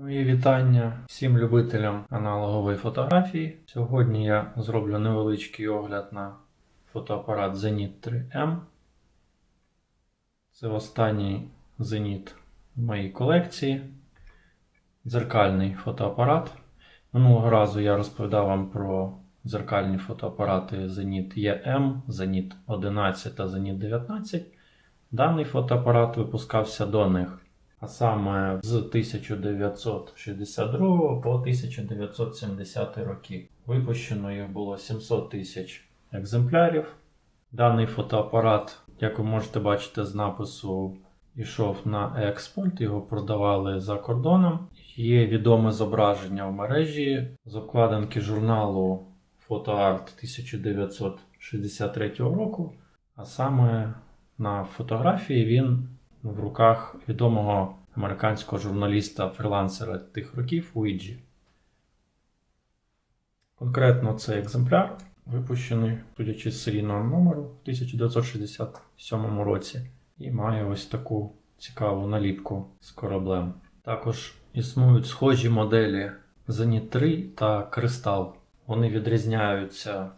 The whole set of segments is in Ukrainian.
Мої вітання всім любителям аналогової фотографії. Сьогодні я зроблю невеличкий огляд на фотоапарат Zenit 3M. Це останній Zenit в моїй колекції. Дзеркальний фотоапарат. Минулого разу я розповідав вам про дзеркальні фотоапарати Zenit EM, Zenit 11 та Zenit 19. Даний фотоапарат випускався до них а саме з 1962 по 1970 роки. Випущено їх було 700 тисяч екземплярів. Даний фотоапарат, як ви можете бачити з напису, йшов на експорт, його продавали за кордоном. Є відоме зображення в мережі з обкладинки журналу Фотоарт 1963 року, а саме на фотографії він в руках відомого американського журналіста-фрілансера тих років Уіджі. Конкретно цей екземпляр випущений, судячи з серійного номеру в 1967 році, і має ось таку цікаву наліпку з кораблем. Також існують схожі моделі Zenit 3 та Кристал. Вони відрізняються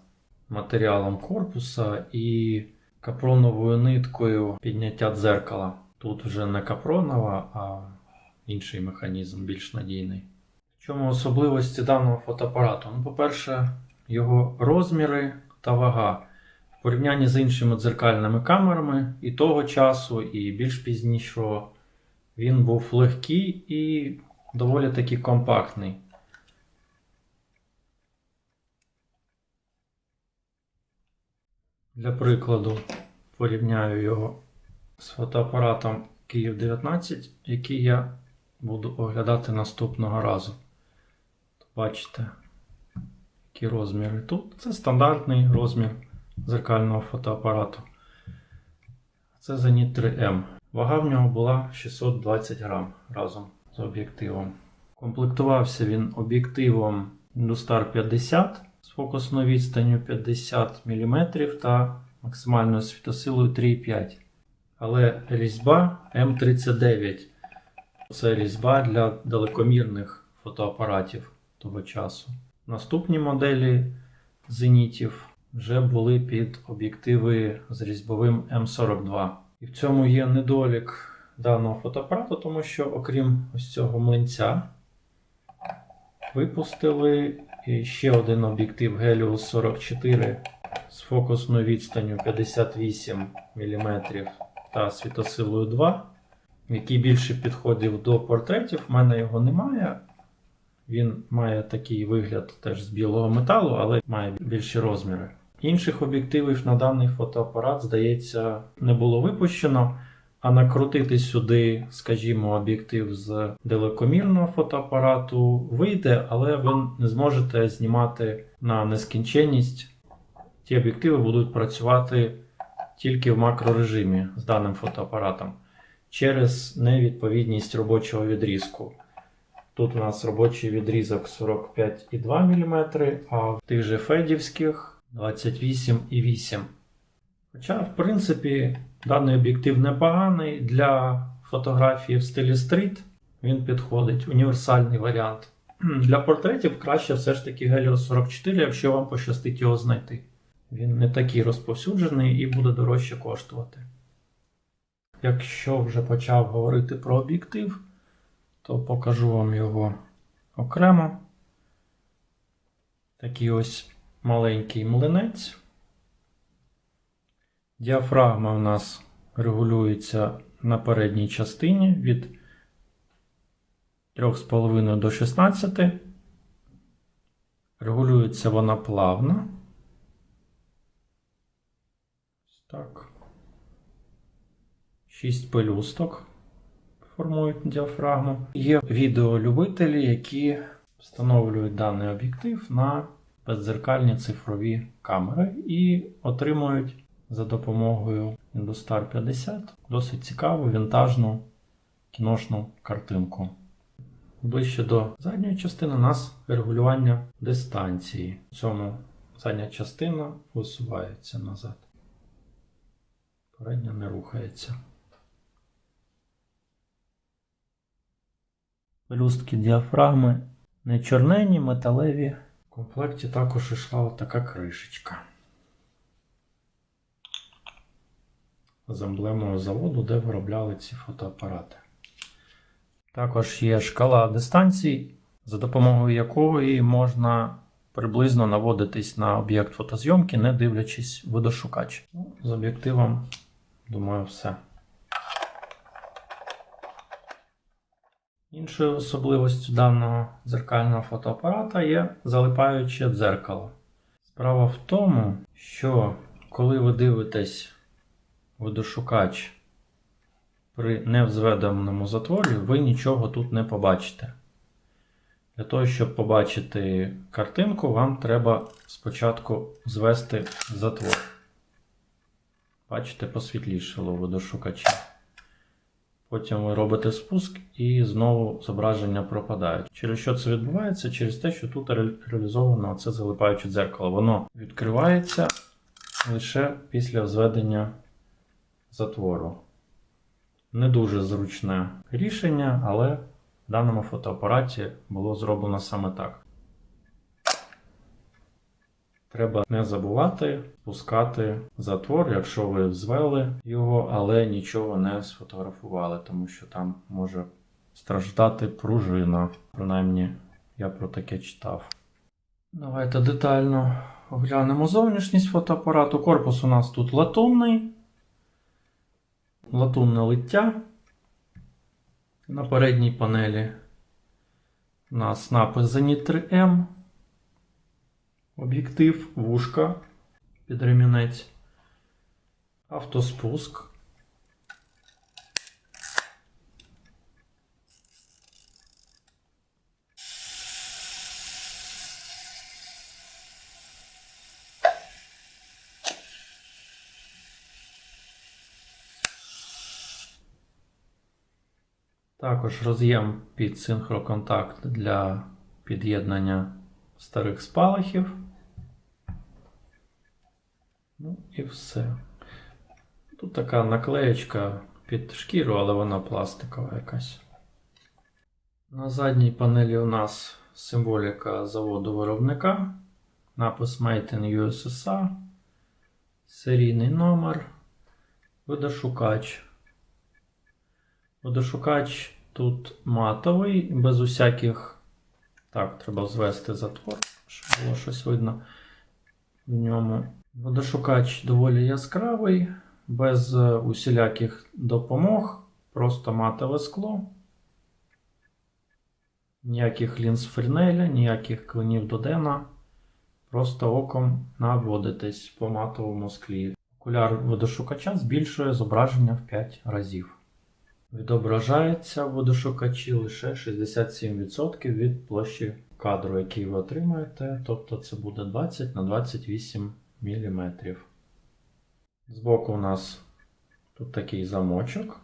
матеріалом корпуса і капроновою ниткою підняття дзеркала. Тут вже не капронова, а інший механізм більш надійний. В чому особливості даного фотоапарату? Ну, по-перше, його розміри та вага. В порівнянні з іншими дзеркальними камерами і того часу, і більш пізнішого, він був легкий і доволі таки компактний. Для прикладу, порівняю його з фотоапаратом Київ 19, який я буду оглядати наступного разу. Бачите, які розміри тут. Це стандартний розмір зеркального фотоапарату. Це Zenit 3M. Вага в нього була 620 грам разом з об'єктивом. Комплектувався він об'єктивом Industar 50 з фокусною відстанню 50 мм та максимальною світосилою 3,5 але різьба М39 це різьба для далекомірних фотоапаратів того часу. Наступні моделі зенітів вже були під об'єктиви з різьбовим М42. І в цьому є недолік даного фотоапарату, тому що, окрім ось цього млинця, випустили ще один об'єктив Helios 44 з фокусною відстанню 58 мм та світосилою 2, який більше підходив до портретів. У мене його немає. Він має такий вигляд теж з білого металу, але має більші розміри. Інших об'єктивів на даний фотоапарат, здається, не було випущено. А накрутити сюди, скажімо, об'єктив з далекомірного фотоапарату вийде, але ви не зможете знімати на нескінченність. Ті об'єктиви будуть працювати тільки в макрорежимі з даним фотоапаратом через невідповідність робочого відрізку. Тут у нас робочий відрізок 45,2 мм, а в тих же федівських 28,8 Хоча, в принципі, даний об'єктив непоганий для фотографії в стилі стріт. Він підходить, універсальний варіант. Для портретів краще все ж таки Helios 44, якщо вам пощастить його знайти. Він не такий розповсюджений і буде дорожче коштувати. Якщо вже почав говорити про об'єктив, то покажу вам його окремо. Такий ось маленький млинець. Діафрагма у нас регулюється на передній частині від 3,5 до 16. Регулюється вона плавно. Так. Шість пелюсток формують діафрагму. Є відеолюбителі, які встановлюють даний об'єктив на беззеркальні цифрові камери і отримують за допомогою Industar 50 досить цікаву вінтажну кіношну картинку. Ближче до задньої частини у нас регулювання дистанції. В цьому задня частина висувається назад. Передня не рухається. Пелюстки діафрагми не чорнені, металеві. В комплекті також йшла така кришечка. З емблемою заводу, де виробляли ці фотоапарати. Також є шкала дистанцій, за допомогою якої можна приблизно наводитись на об'єкт фотозйомки, не дивлячись в водошукач. Ну, з об'єктивом, думаю, все. Іншою особливостю даного дзеркального фотоапарата є залипаюче дзеркало. Справа в тому, що коли ви дивитесь водошукач при невзведеному затворі, ви нічого тут не побачите. Для того, щоб побачити картинку, вам треба спочатку звести затвор. Бачите, посвітлішало водошукачі. Потім ви робите спуск і знову зображення пропадають. Через що це відбувається? Через те, що тут реалізовано це залипаюче дзеркало. Воно відкривається лише після взведення затвору. Не дуже зручне рішення, але в даному фотоапараті було зроблено саме так. Треба не забувати пускати затвор, якщо ви взвели його, але нічого не сфотографували, тому що там може страждати пружина. Принаймні, я про таке читав. Давайте детально оглянемо зовнішність фотоапарату. Корпус у нас тут латунний, латунне лиття. На передній панелі у нас напис Zenit 3M. Об'єктив, вушка під ремінець, автоспуск. Також роз'єм під синхроконтакт для під'єднання старих спалахів. Ну і все. Тут така наклеєчка під шкіру, але вона пластикова якась. На задній панелі у нас символіка заводу виробника, напис Made in USSR, серійний номер, видошукач. Водошукач тут матовий, без усяких. Так, треба звести затвор, щоб було щось видно в ньому. Водошукач доволі яскравий, без е, усіляких допомог, просто матове скло. Ніяких лінз Фрінеля, ніяких клинів Додена. Просто оком наводитесь по матовому склі. Окуляр водошукача збільшує зображення в 5 разів. Відображається в водошукачі лише 67% від площі кадру, який ви отримаєте, тобто це буде 20 на 28 мм. Збоку у нас тут такий замочок,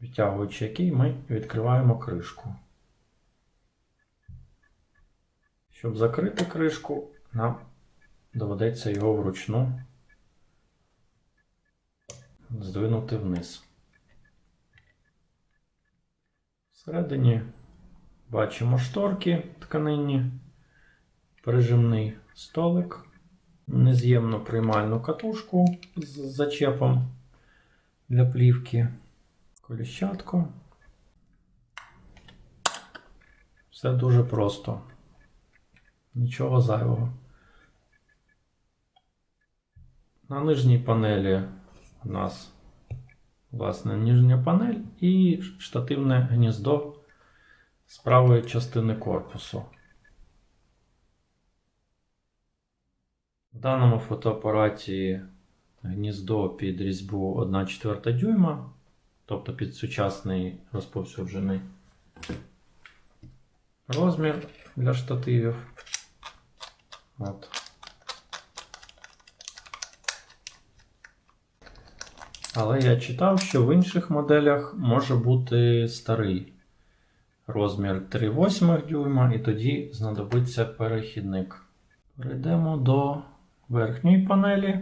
відтягуючи який ми відкриваємо кришку. Щоб закрити кришку, нам доведеться його вручну здвинути вниз. Всередині бачимо шторки тканинні, прижимний столик, нез'ємну приймальну катушку з зачепом для плівки, коліщатку. Все дуже просто. Нічого зайвого. На нижній панелі у нас власне нижня панель і штативне гніздо з правої частини корпусу. В даному фотоапараті гніздо під різьбу 1,4 дюйма, тобто під сучасний розповсюджений розмір для штативів. От. Але я читав, що в інших моделях може бути старий розмір 3,8 дюйма, і тоді знадобиться перехідник. Перейдемо до верхньої панелі.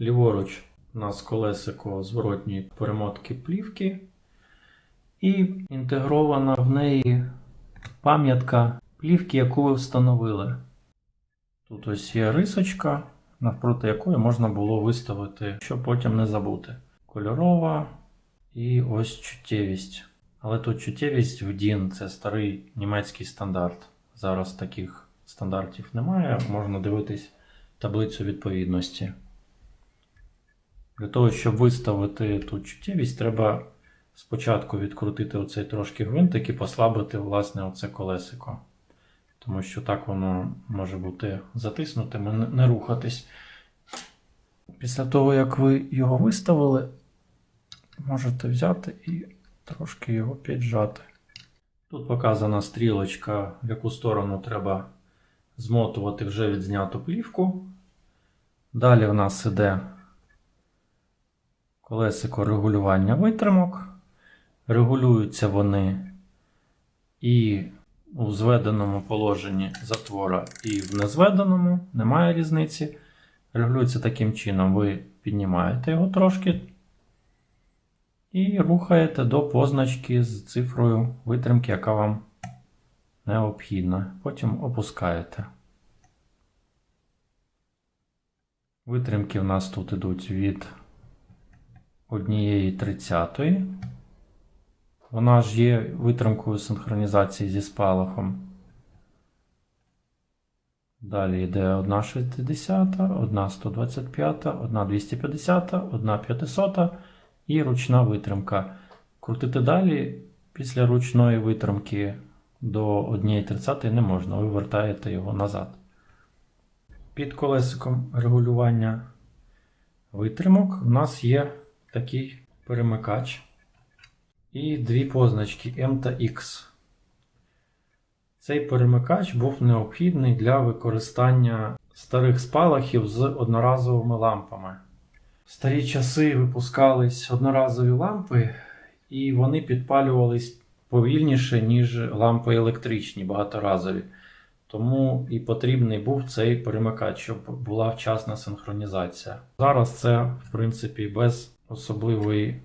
Ліворуч у нас колесико зворотньої перемотки плівки. І інтегрована в неї пам'ятка плівки, яку ви встановили. Тут ось є рисочка, навпроти якої можна було виставити, щоб потім не забути. Кольорова і ось чуттєвість. Але тут чуттєвість в DIN це старий німецький стандарт. Зараз таких стандартів немає, можна дивитись таблицю відповідності. Для того, щоб виставити тут чуттєвість, треба спочатку відкрутити оцей трошки гвинтик і послабити власне оце колесико. Тому що так воно може бути затиснутим і не- рухатись. Після того, як ви його виставили, можете взяти і трошки його піджати. Тут показана стрілочка, в яку сторону треба змотувати вже відзняту плівку. Далі в нас іде колесико регулювання витримок. Регулюються вони і у зведеному положенні затвора, і в незведеному, немає різниці. Регулюється таким чином: ви піднімаєте його трошки і рухаєте до позначки з цифрою витримки, яка вам необхідна. Потім опускаєте. Витримки в нас тут ідуть від 1,30. Вона ж є витримкою синхронізації зі спалахом. Далі йде 1,60, 1,125, 1,250, 1,500 і ручна витримка. Крутити далі після ручної витримки до 1,30 не можна, ви вертаєте його назад. Під колесиком регулювання витримок у нас є такий перемикач і дві позначки M та X. Цей перемикач був необхідний для використання старих спалахів з одноразовими лампами. В старі часи випускались одноразові лампи, і вони підпалювались повільніше, ніж лампи електричні, багаторазові. Тому і потрібний був цей перемикач, щоб була вчасна синхронізація. Зараз це, в принципі, без особливої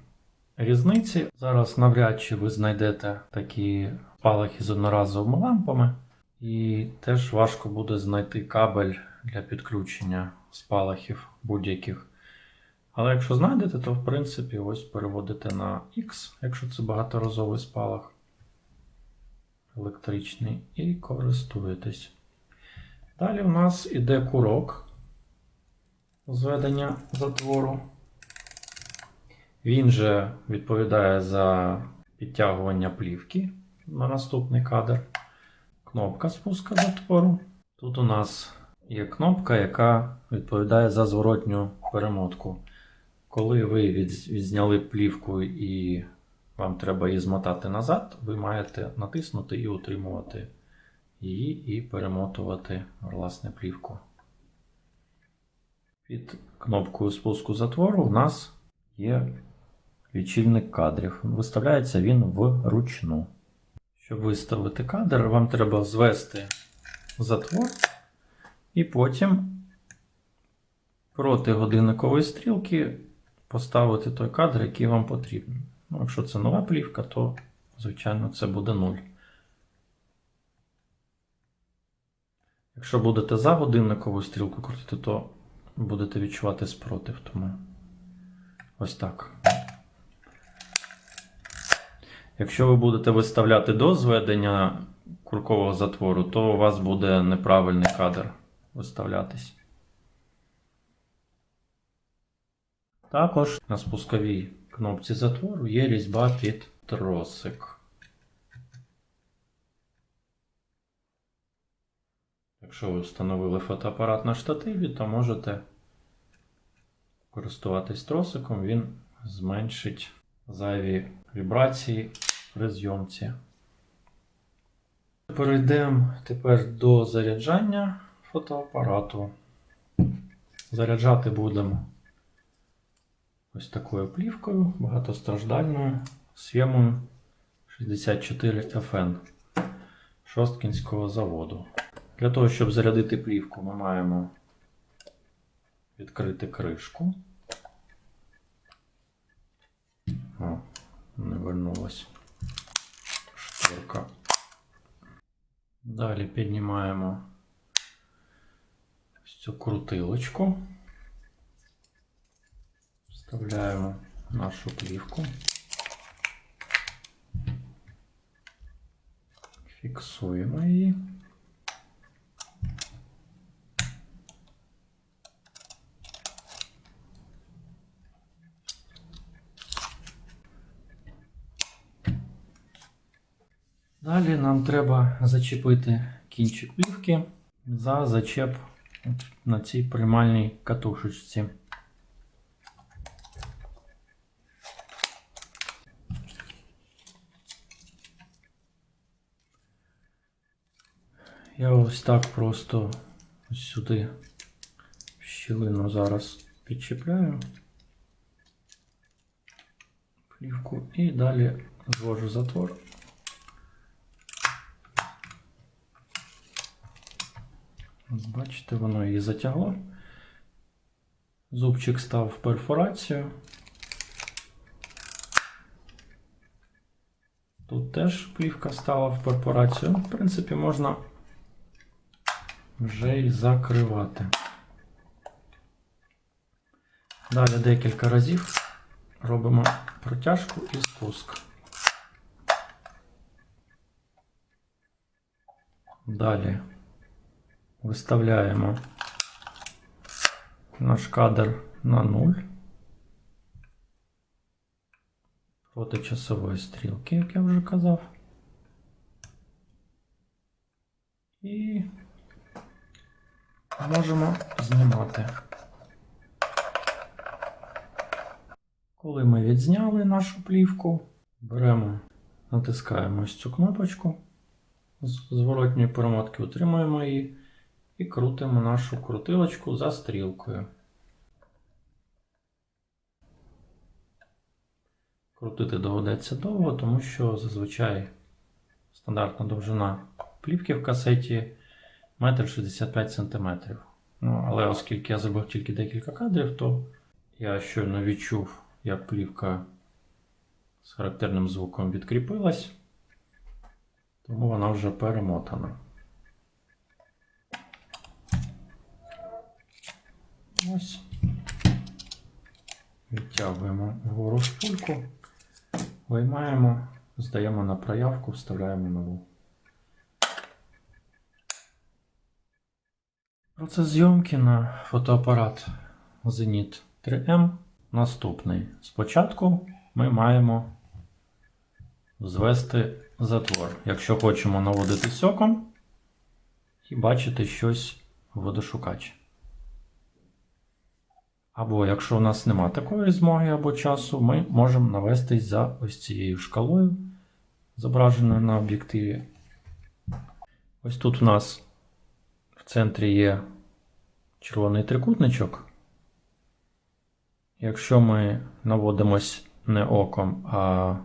різниці. Зараз навряд чи ви знайдете такі спалахи з одноразовими лампами, і теж важко буде знайти кабель для підключення спалахів будь-яких. Але якщо знайдете, то в принципі ось переводите на X, якщо це багаторазовий спалах електричний, і користуєтесь. Далі в нас іде курок зведення затвору. Він же відповідає за підтягування плівки на наступний кадр. Кнопка спуска затвору. Тут у нас є кнопка, яка відповідає за зворотню перемотку. Коли ви від- відзняли плівку і вам треба її змотати назад, ви маєте натиснути і утримувати її і перемотувати власне плівку. Під кнопкою спуску затвору у нас є лічильник кадрів. Виставляється він вручну. Щоб виставити кадр, вам треба звести затвор і потім проти годинникової стрілки поставити той кадр, який вам потрібен. Ну, якщо це нова плівка, то, звичайно, це буде 0. Якщо будете за годинникову стрілку крутити, то будете відчувати спротив. Тому ось так. Якщо ви будете виставляти до зведення куркового затвору, то у вас буде неправильний кадр виставлятись. Також на спусковій кнопці затвору є різьба під тросик. Якщо ви встановили фотоапарат на штативі, то можете користуватись тросиком, він зменшить зайві вібрації при зйомці. Перейдемо тепер до заряджання фотоапарату. Заряджати будемо ось такою плівкою багатостраждальною схемою 64 FN Шосткінського заводу. Для того, щоб зарядити плівку, ми маємо відкрити кришку. не вернулось. четверка. Далі піднімаємо ось цю крутилочку. Вставляємо нашу плівку. Фіксуємо її. Далі нам треба зачепити кінчик плівки за зачеп на цій приймальній катушечці. Я ось так просто сюди в щілину зараз підчіпляю плівку і далі звожу затвор. Бачите, воно її затягло. Зубчик став в перфорацію. Тут теж плівка стала в перфорацію. В принципі, можна вже й закривати. Далі декілька разів робимо протяжку і спуск. Далі виставляємо наш кадр на 0 проти часової стрілки, як я вже казав. І можемо знімати. Коли ми відзняли нашу плівку, беремо, натискаємо ось цю кнопочку з зворотньої перемотки, утримуємо її і крутимо нашу крутилочку за стрілкою. Крутити доведеться довго, тому що зазвичай стандартна довжина плівки в касеті 1,65 см. Ну, але оскільки я зробив тільки декілька кадрів, то я щойно відчув, як плівка з характерним звуком відкріпилась, тому вона вже перемотана. Ось. Відтягуємо вгору шпульку, виймаємо, здаємо на проявку, вставляємо нову. Процес зйомки на фотоапарат Zenit 3M наступний. Спочатку ми маємо звести затвор, якщо хочемо наводити соком і бачити щось в водошукачі. Або якщо у нас нема такої змоги або часу, ми можемо навестись за ось цією шкалою, зображеною на об'єктиві. Ось тут у нас в центрі є червоний трикутничок. Якщо ми наводимось не оком, а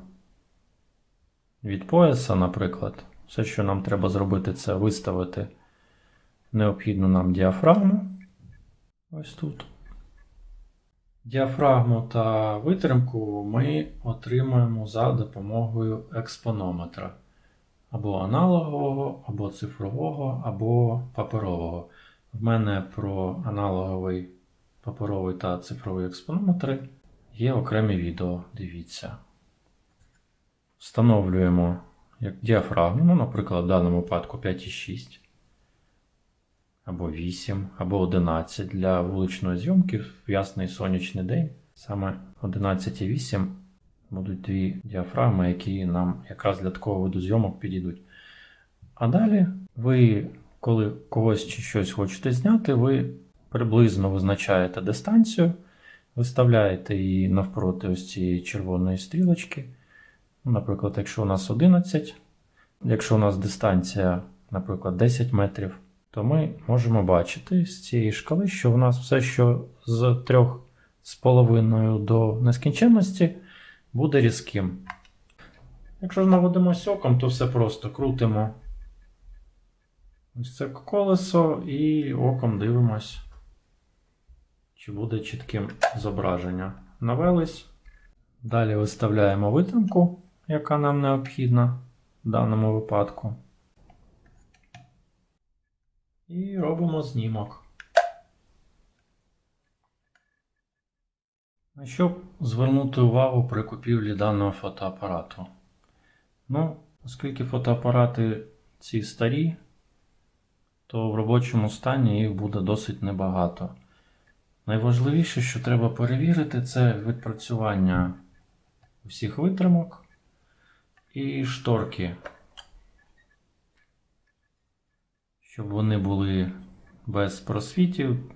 від пояса, наприклад, все, що нам треба зробити, це виставити необхідну нам діафрагму. Ось тут. Діафрагму та витримку ми отримуємо за допомогою експонометра. Або аналогового, або цифрового, або паперового. В мене про аналоговий, паперовий та цифровий експонометри є окремі відео. Дивіться. Встановлюємо діафрагму, ну, наприклад, в даному випадку 5,6 або 8, або 11 для вуличної зйомки в ясний сонячний день. Саме 11,8 будуть дві діафрагми, які нам якраз для такого виду зйомок підійдуть. А далі ви, коли когось чи щось хочете зняти, ви приблизно визначаєте дистанцію, виставляєте її навпроти ось цієї червоної стрілочки. Ну, Наприклад, якщо у нас 11, якщо у нас дистанція, наприклад, 10 метрів, то ми можемо бачити з цієї шкали, що у нас все, що з 3,5 до нескінченності, буде різким. Якщо ж наводимо оком, то все просто крутимо ось це колесо і оком дивимось, чи буде чітким зображення. Навелись. Далі виставляємо витримку, яка нам необхідна. в даному випадку. І робимо знімок. На що звернути увагу при купівлі даного фотоапарату? Ну, оскільки фотоапарати ці старі, то в робочому стані їх буде досить небагато. Найважливіше, що треба перевірити, це відпрацювання всіх витримок і шторки, щоб вони були без просвітів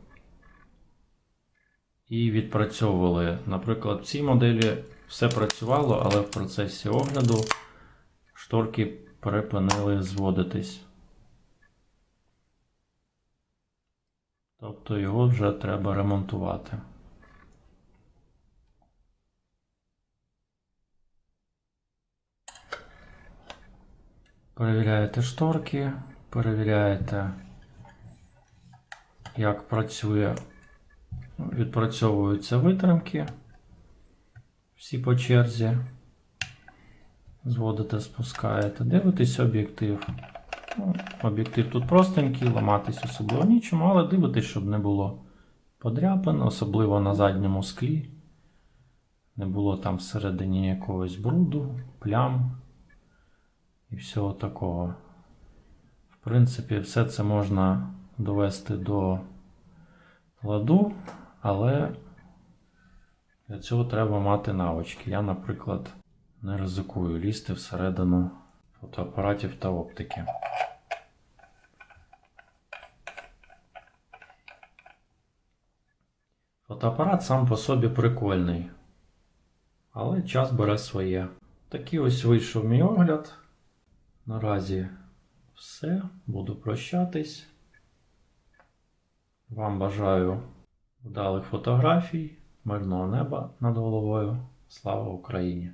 і відпрацьовували. Наприклад, в цій моделі все працювало, але в процесі огляду шторки припинили зводитись. Тобто його вже треба ремонтувати. Перевіряєте шторки, перевіряєте, як працює, відпрацьовуються витримки. Всі по черзі. Зводите, спускаєте, дивитесь об'єктив. Ну, об'єктив тут простенький, ламатись особливо нічому, але дивитесь, щоб не було подряпин, особливо на задньому склі. Не було там всередині якогось бруду, плям і всього такого. В принципі, все це можна довести до ладу, але для цього треба мати навички. Я, наприклад, не ризикую лізти всередину фотоапаратів та оптики. Фотоапарат сам по собі прикольний, але час бере своє. Такий ось вийшов мій огляд. Наразі все. Буду прощатись. Вам бажаю вдалих фотографій, мирного неба над головою. Слава Україні!